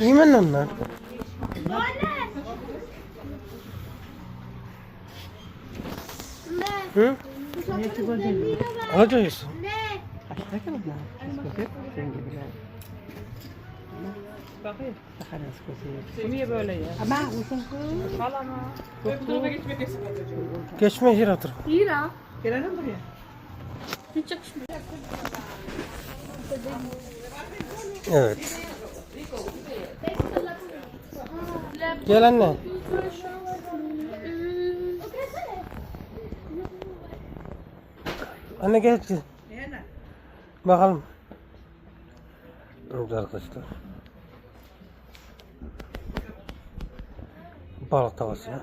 İyi mi onlar? Hı? Alacağız. Bakayım. Niye böyle ya? Ama uzun. Al ama. Öbür tarafa geçmek. Geçme yer otur. Lira. Gelelim buraya. Hiç yakışmıyor. Evet. Gel anne. Anne gel. Bakalım. Evet arkadaşlar. Balık tavası ya.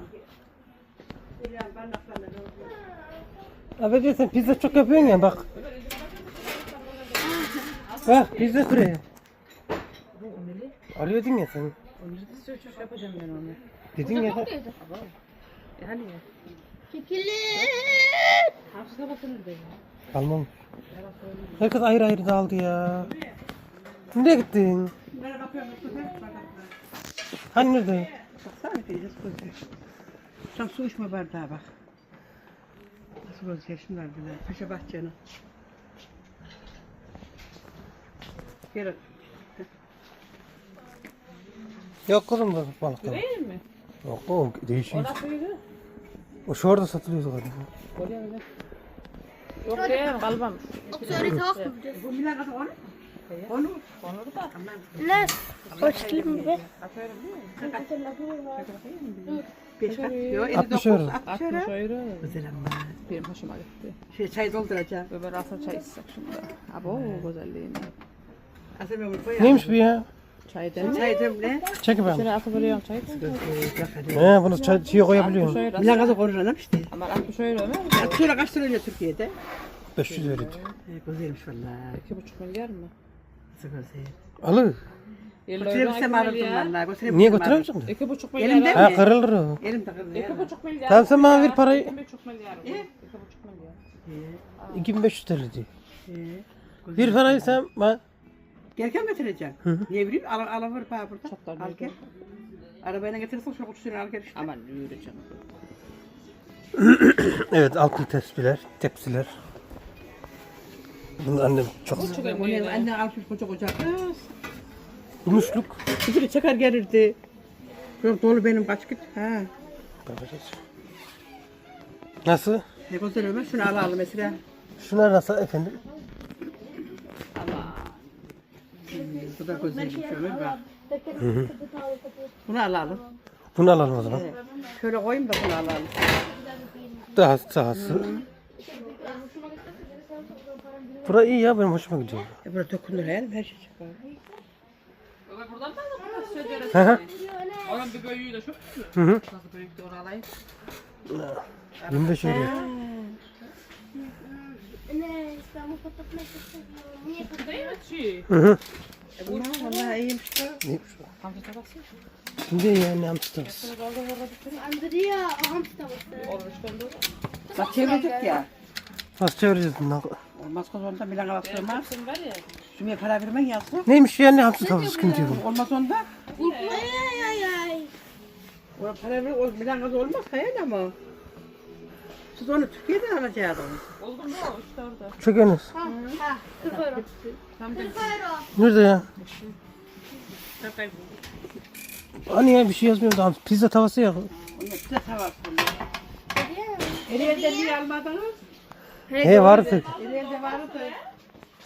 Abi diyor sen pizza çok yapıyorsun ya bak. Bak pizza buraya. Arıyordun ya sen. Da söğüş yapacağım ben onu. Dedin ya. da- hani ya? Hafıza bakın dedi. Kalmam. Herkes ayrı ayrı dağıldı ya. Nereye gittin? Hani nerede? Baksana teyze kızı. Tam su içme bardağı bak. Nasıl gözüküyor şunlar bile. Paşa bahçeni. Gel. Yok kızım bu balık. Değil mi? Yok oğlum değişik. O nasılydı? O şu orada satılıyordu galiba. Oraya öyle. Yok değil kalmamış. Sonra tavuk mu Bu milan kadar onu. Onu. Onur da. Ne? Hoş geldin be. Aferin değil mi? Beş kat. Yok 60 59. euro. 60 euro. 60 euro. Güzel ama. Benim hoşuma gitti. Şey çay dolduracağım. Öbür rafta çay içsek şimdi. Abo güzelliğine. Asıl. Neymiş bu ya? Çay demle. Çay demle. Çek ben. Şöyle atabiliyorum çay. He bunu çay. 60 euro. Milan kadar korunalım işte. Ama 60 euro mu? Ya Şöyle kaç lira Türkiye'de? 500 verirdi. He, güzelmiş valla. 2,5 milyar mı? Nasıl güzel. Alır. 50 euro Götürebilsem 2 alırdım milyar. valla. Götürebilirim Niye alırdım. götüremeyeceksin? de? 2,5 Elimde milyar. mi? Ha kırılır o. Elim takıldı. ya. 2,5 milyar. Tamam, sen bana ver parayı. 2,5 milyar. bu. 2,5 milyar. He, 2500 TL diyor. Bir parayı sen bana Gelken götüreceğim. Niye bileyim? Al, al, al, bana burada. Çatlar Al gel. Arabayla getirirsen şu kutusunu al gel işte. Aman yürü canım. Evet altın tespihler, tepsiler. Bunu annem çok O ne? Anne almış koca koca gümüşlük. Biri çakar gelirdi. Çok dolu benim kaç git. Ha. Bakacağız. Nasıl? Ne güzel Ömer. Şunu al al mesela. Şunlar nasıl efendim? Bu da güzelmiş Ömer bak. Bunu alalım. Bunu alalım o zaman. Şöyle koyayım da bunu alalım. Daha sahası. Bura iyi ya benim hoşuma gidiyor. E burada dokunur her her şey çıkar. Buradan da mı? Söyleriz. Hı hı. Onun bir büyüğü de şu. Hı hı. Nasıl büyük de onu alayım. 25 euro. Ne? İstanbul patlatmak istemiyorum. Niye Değil mi? Hı hı. Vallahi iyiymiş. Neymiş bu? Hamza tabası. Şimdi yani hamsters. Andrea hamsi tavası. Olur işte olur. Bak çevirecek ya. Nasıl çevireceğiz? Olmaz kız onda Milan alastırmaz. Sen var ya. Şuraya para vermen yazsın. Neymiş yani hamsi tavası kim diyor bu? Olmaz onda. Ay ay ay. O para ver, o Milan olmaz hayal ama. Siz onu Türkiye'den alacaksınız. Oldu mu? İşte orada. Çekeniz. Ha, 40 euro. 40 euro. Nerede ya? Hani ya bir şey yazmıyor da pizza tavası ya. Size tavası Elinde niye almadınız? He vardı. Elinde vardı.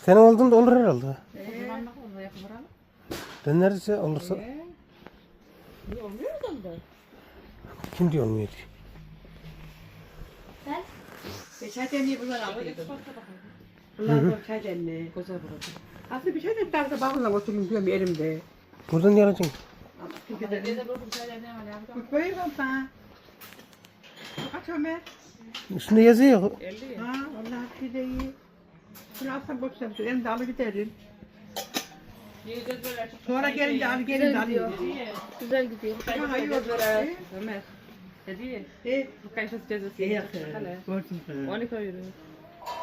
Senin olduğunda olur herhalde. ama? Ben neredeyse olursa Ne olmuyor da. kim diyor olmuyor diyor. E çay demliği bunlar aldıydım. Bunlar da çay demliği. Güzel burada. Aslında bir şey de tarzda bakımla oturayım diyorum elimde. Buradan niye alacaksın? Dede bu güzel ne var ya? Bak böyle bana. Kaç Ömer? Üstünde yazıyor. 50 Ha vallahi bir şey de iyi. Bunu alsam boşsam elimde alı giderim. Sonra gelince al gelin de alayım. güzel gidiyor. Ha iyi oldu. E, Ömer. Hediye. E, Bu kayfası cezası. iyi yaptın. Gördüm. ha. 12 euro.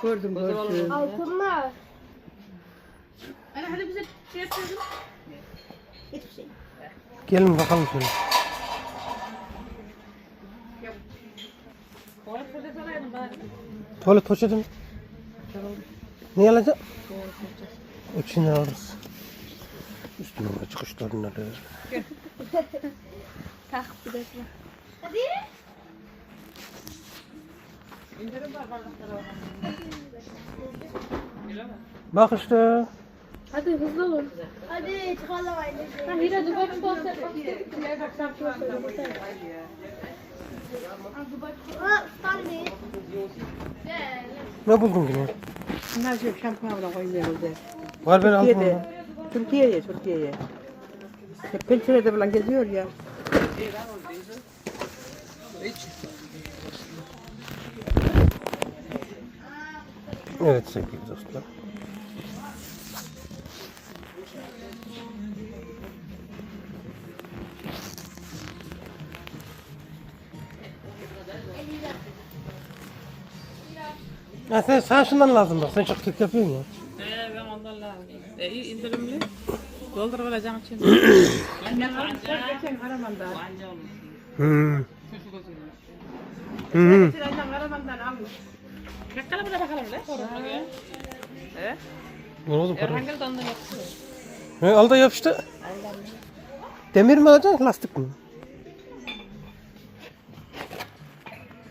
Gördüm gördüm. Altınlar. Anne hadi bize şey yapıyordun. Hiçbir şey. Gelin bakalım şöyle. Tuvalet poşeti alaydım bari. Tuvalet poşeti mi? Ne alacak? İçine alırız. Üstüne çıkışlarını alırız. Tak bir de. Hadi. Bak işte. Hadi hızlı olun. Hadi çıkalım ailece. Ha Hira Dubai. Ne buldun yine? Bunlar şey şampuanla koyuyoruz. Var ben aldım Türkiye'de. onu. Türkiye'ye, Türkiye'ye. Hep pencerede falan geziyor ya. Evet sevgili dostlar. Ya sen, sen şundan lazım bak. Sen çok kek yapıyorsun ya. Ee, ben ondan lazım. E, iyi indirimli. Doldurabileceğim için. Geçen Karaman'da. Hı. Hı hı. Bakalım bakalım ne? Sorumlu ya. He? Ne oldu para? Erhangel de ondan yapsın. He, al da yap işte. Demir mi alacaksın lastik mi?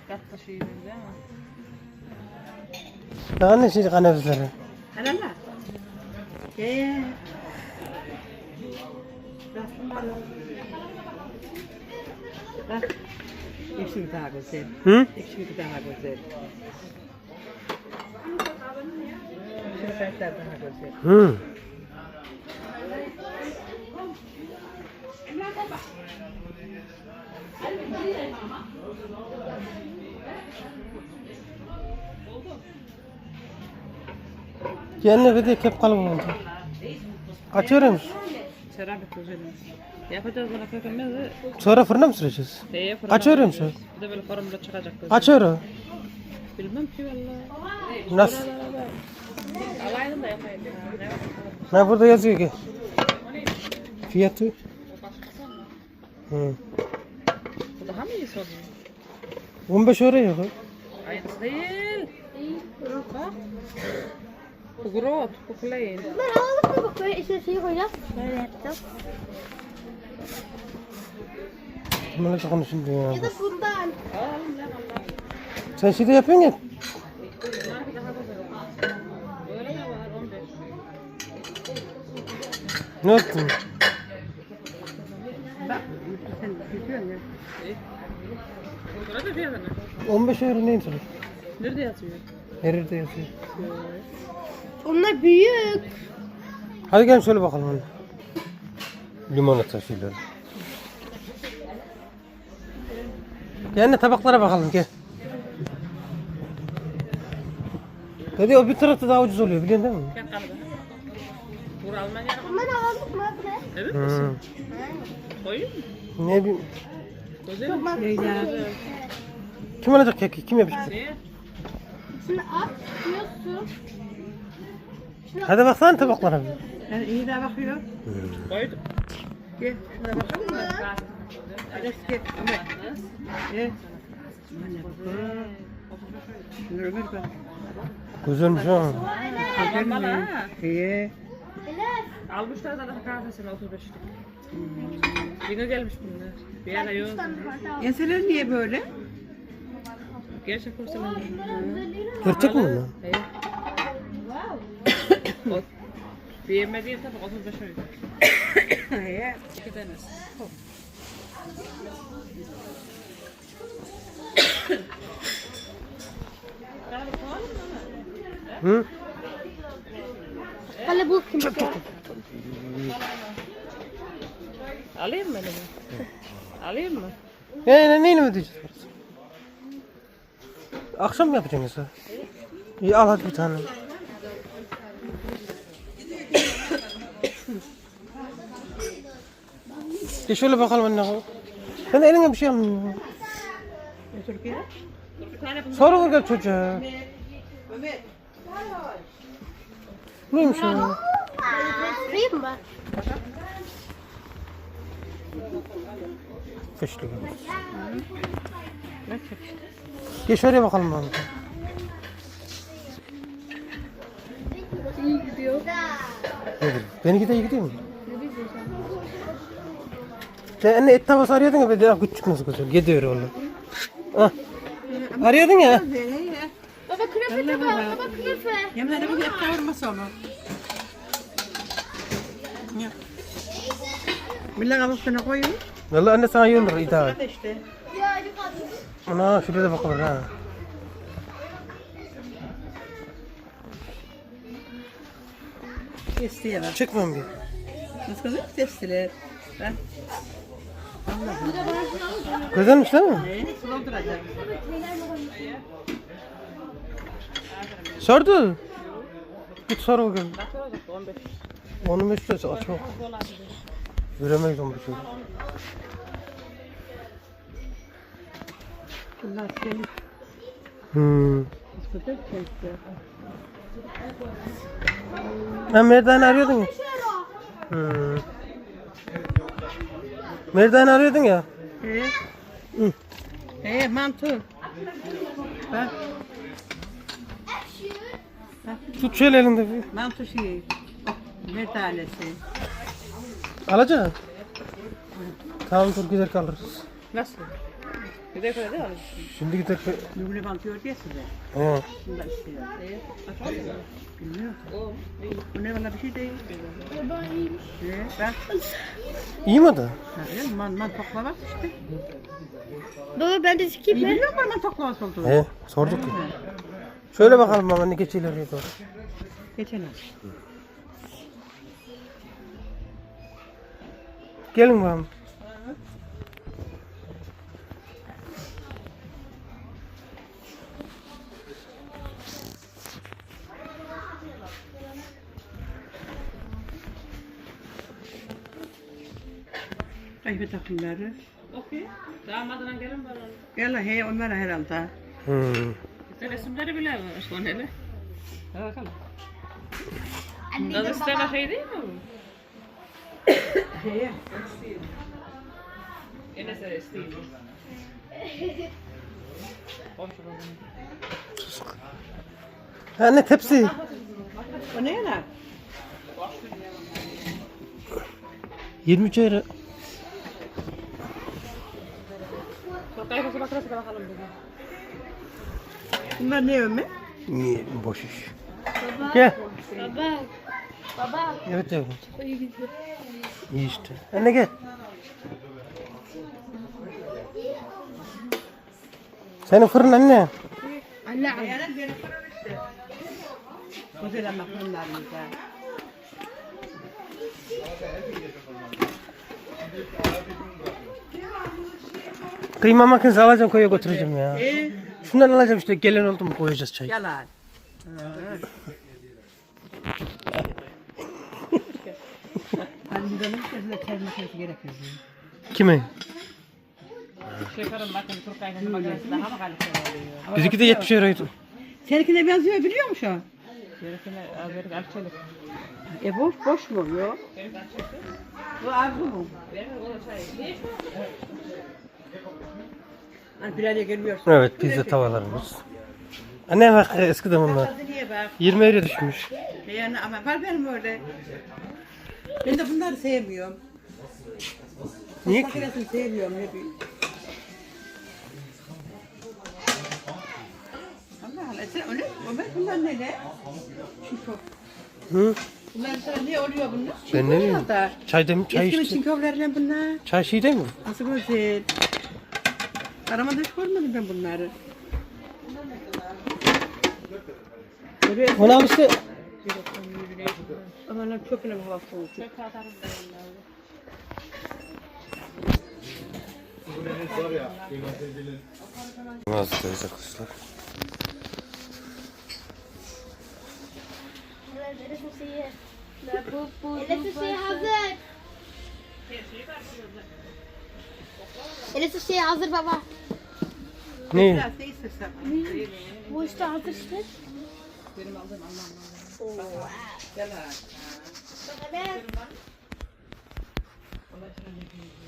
Yaptı şeyi değil mi? Daha ne şey kanevizleri? Ee. Bak şunları. Bak. Ekşi daha güzel. Hı? Ekşi daha güzel. Şerbetler daha güzel. Hı. Kendine bir de kep kalıbı oldu. Açıyor musun? Seramik güzelmiş. Yapacağız bunu kökümüzü. Sonra fırına mı süreceğiz? Şeye fırına Açıyor koyacağız. musun? Bir de böyle formda çıkacak böyle. Açıyor. Bilmem ki valla. Nasıl? Alaydım da yapayım. Ne burada yazıyor ki? Fiyatı. Hı. Bu daha mı iyi soruyor? 15 euro yok. Aynısı değil. Bak. Bu plain. Ben alalım mı bak böyle işte şey koyacağız. Böyle yapacağız. Bunlarla çok konuşun diyor Ya ya. da bundan. Sen şeyde yapıyorsun ya. Bunlar bir daha güzel. Böyle mi var 15? Ne yaptın? Bak. Sen biliyorsun ya. Burada bir yana. 15 euro neydi? Nerede yatıyor? Nerede yazıyor? Onlar büyük. Hadi gelin şöyle bakalım. Hadi. Limonata şeyleri. Gel anne tabaklara bakalım gel. Dedi o bir tarafta daha ucuz oluyor biliyorsun değil mi? Gel kalıba. Bura Almanya. Bunları alalım mı? Ne? Evet Hı. misin? Koyayım mı? Ne bileyim. Güzel mi? Leyla. Kim alacak keki? Kim yapacak? Ne? Şimdi at, diyorsun. Hadi baksana tabaklara. Yani iyi de bakıyor. Koydum. Gel şuna bakalım mı? Hadi gel. Ömer. Gel. Şunu Ömer bak. Güzelmiş ha. Bana mi? İyi. Almışlar zaten kahvesini 35'lik. Yine gelmiş bunlar. Bir ara yok. Enseler niye böyle? Gerçek porselen. Gerçek mi bunlar? Evet. O- Beğenmediğim tabii 35 öyle. He. İki tanesi. Hı? Hadi bul kim? Alayım mı? Alayım mı? Ya ne neyini mi ödeyeceğiz? parası? Akşam mı yapacaksın sen? İyi al hadi bir tane. De şöyle bakalım anne. Sen eline bir şey almıyorsun. Sonra vur gel çocuğa. Neymiş o? Kıyım mı? Geç oraya bakalım abi. İyi gidiyor. Benimki de iyi gidiyor mu? Sen. Sen anne et tavası arıyordun ya. Ben küçük nasıl güzel. Gidiyor oğlum. Ah. Arıyordun ya. Baba künefe de var. Baba künefe. Yemin ederim et kavurması onu. Millet kabuklarına koyun. Vallahi anne sana iyi olur idare. Ana şuraya da bakalım ha. Testiye bak. Çıkmam bir. Nasıl kızım? Testiler. Ben. Güzelmiş değil mi? Sordu. Git sor bakalım. Kaç olacaktı? 15. 15 lirası aç bak. Göremeyiz 15 lirası. Senin. Hmm. Ben Merdane arıyordun ya. Hmm. Merdane arıyordun ya. He? Hı. He mantı. Bak Tut şöyle elinde bir. mantı şeyi. Ne tanesi? Alacak. Tamam dur gider kalırız. Nasıl? Bir de öyle değil mi? Şimdi gider. Nugule mantı diyor ya size. He. Bunda istiyor. Oldu? Bilmiyorum. O. ne valla bir şey değil. Baba iyiymiş. He? Bak. İyi mi da? Ha, mi? Man, man toklava işte. Baba ben de sikeyim İyi biliyor musun man toklavası olduğunu? He. Sorduk ya. Şöyle bakalım mama ne geç ileriye doğru. Geçen ay. Gelin bakalım. Ayıp takımları. Okey. Damadına gelin bakalım. Yalla he onlar herhalde. Hmm. Resimleri bile var son hele. Hadi bakalım. Anne Nasıl de isteme baba. şey değil mi bu? İsteyeyim. Komşu babam. Anne tepsi. O ne yana? 20 lira. Çok kayfası makinesi de bakalım dedi. Bunlar ne ömme? Niye boş iş. Baba. Gel. Baba. Baba. Evet yavrum. İyi gidiyor. İyi işte. Anne gel. Senin fırın anne. Anne. Yana geri fırın işte. Güzel ama fırınlarımızda. Kıyma makinesi alacağım koya götüreceğim ya. E Şundan alacağım işte gelen oldu mu koyacağız çay. yalan. Gözüne kel makinesi gerekir. Kime? Şekerin bakın Türk kayfası makinesi daha mı kaliteli oluyor? Bizimki de 70 euroydu. Seninkine benziyor biliyor musun? Gerekine azeri alçalık. E boş boş mu? Yok. Bu arzu mu? Benim o da çay. Ne Hani gelmiyorsun. Evet pizza tavalarımız. Anne bak e, eskiden bunlar. Hadi niye bak? 20 euro düşmüş. Yani ama var benim öyle. Ben de bunları sevmiyorum. Niye ki? Makinesini sevmiyorum ne bileyim. Allah Allah. Sen öyle Ömer bunlar ne ne? Çinko. Hı? Bunlar sana ne oluyor bunlar? Ben ne bileyim. Çay dem çay Eski mi içti. çinkovlarla bunlar? Çay şey değil mi? Nasıl güzel. Aramada hiç görmedim ben bunları. Böyle Onu al işte. aman çöpüne bir bak soğuk. Çöp atarım ben onları. Mağazadayız arkadaşlar. Elif şey hazır. Elif şey hazır baba. Ne? Bu işte hazır işte. Yalan. Evet.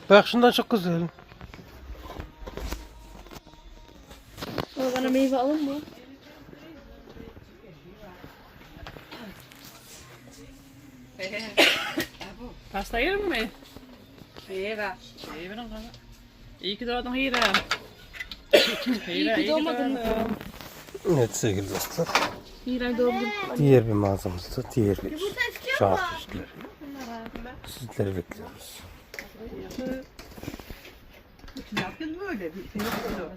Bak şundan çok güzel. Baba bana meyve alın mı? Pasta yer mi? İyi benim kanka. İyi ki doğdun Hira. İyi ki doğmadın? Evet sevgili dostlar. Hira doğdum. Diğer bir mağazamızda diğer bir şarkışlar. Sizleri bekliyoruz. Yapıyorsun böyle? Bir şey yok.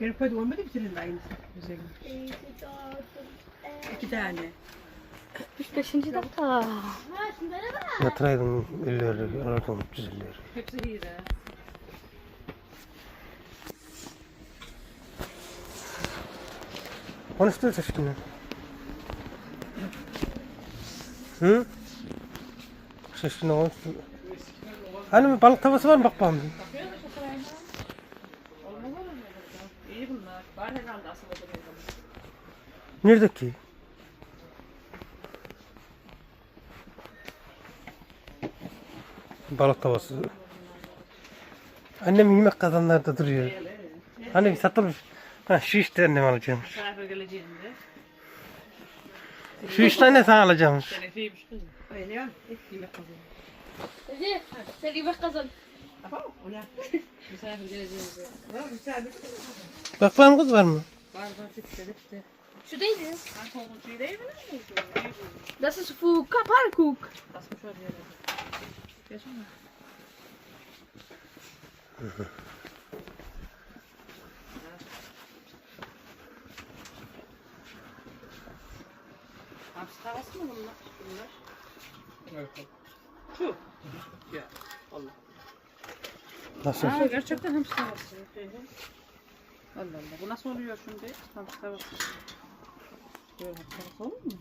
Bir koydum olmadı mı senin aynısı? Güzel. İki tane. 65. dakika. Yatıraydın elleri, alırdım güzelleri. Hepsi Hira. Konuştu şimdi. Hı? Şaşkın konuştu. Hani bir balık tavası var mı bak bakalım. İyi bunlar. Var herhalde aslında. Nerede ki? Balık tavası. Annem yemek kazanlarda duruyor. Hani bir satılmış. Ha, şu işte annem geleceğinde. Şu üç tane sana kızım. Öyle yemek sen yemek kazan. Bir Bak bakalım kız var mı? Var var bitti bitti. Şu değil mi? Kanka onun şey değil mi? Das oraya. Geçin Hapsi tavası mı bunlar? Bunlar. Şu. Ya Allah. Nasıl? Aa, gerçekten hamsi tavası. Allah Allah. Bu nasıl oluyor şimdi? Hamsi tavası. Böyle hamsi tavası olur mu?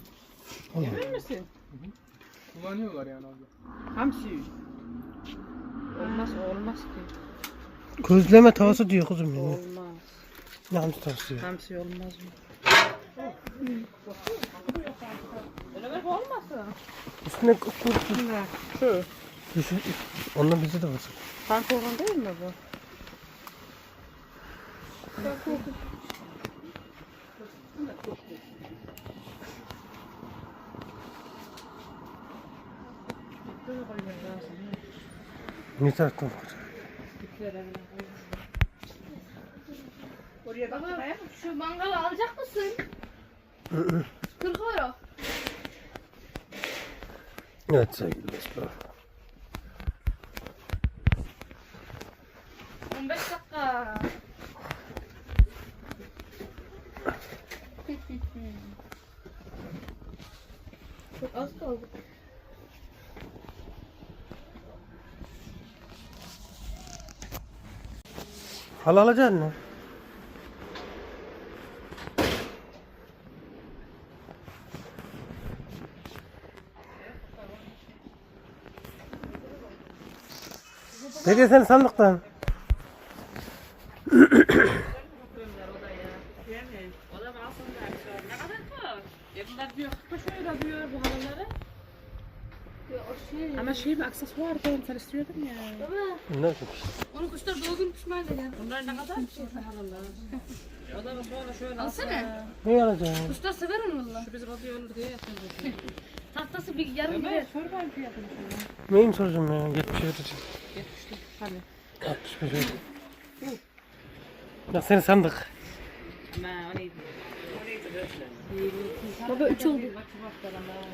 Emin misin? Kullanıyorlar yani abla. Hamsi. Olmaz olmaz ki. Közleme tavası diyor kızım ya. Olmaz. Ne hamsi tavası ya? Hamsi olmaz mı? Öyle belki olmazsa. Üstüne kurt Şu. düşün. Ondan bize de var. Pantolon değil mi bu? Ne taraftan? Oraya bak. Baba şu mangalı alacak mısın? 40 euro. Evet sevgili dostlar. 15 dakika. Çok az kaldı. Hal alacaksın mı? Nereye sen sandıktan? O da kalsın der. Ne kadar var? E bunlar diyor 45 euro diyor bu halıları. Ya o şey. Ama şey mi aksesuar falan sen istiyordun ya. Baba Ne olacak? onu kuşlar doğduğun pişman eder. Bunlar ne kadar şey halılar. O da sonra şöyle Alsana. Ne alacaksın? Kuşlar sever onu valla. Şu bizim radyo olur diye yapıyoruz. Tahtası bir yarım gider. Evet, sor ben fiyatını şöyle. Neyim soracağım ya? 70 vereceğim. 70'lik. Hani. 65 vereceğim. Ya seni sandık. Ama o neydi? Baba 3 oldu.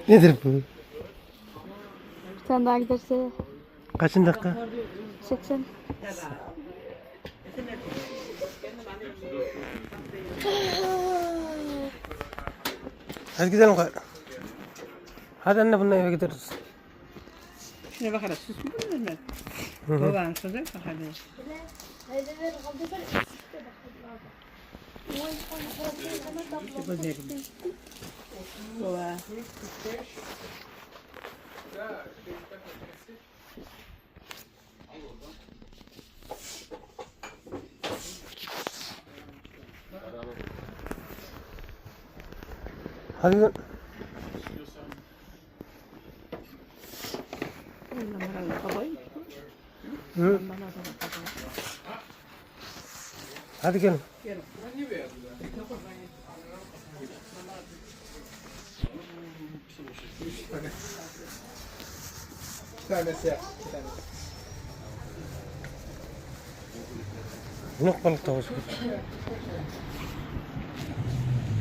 Nedir bu? Tane daha giderse Kaçın dakika? 80. Hadi gidelim. Hadi anne bununla eve gideriz. Şuna bakarak süs mü bulunur mu? Hı hı. Baban söze bak hadi. Güzelim. Baba. Hadi gidelim. Hı? Hadi gelin. Bir tanesi yap. Tanesi. Balık tavası.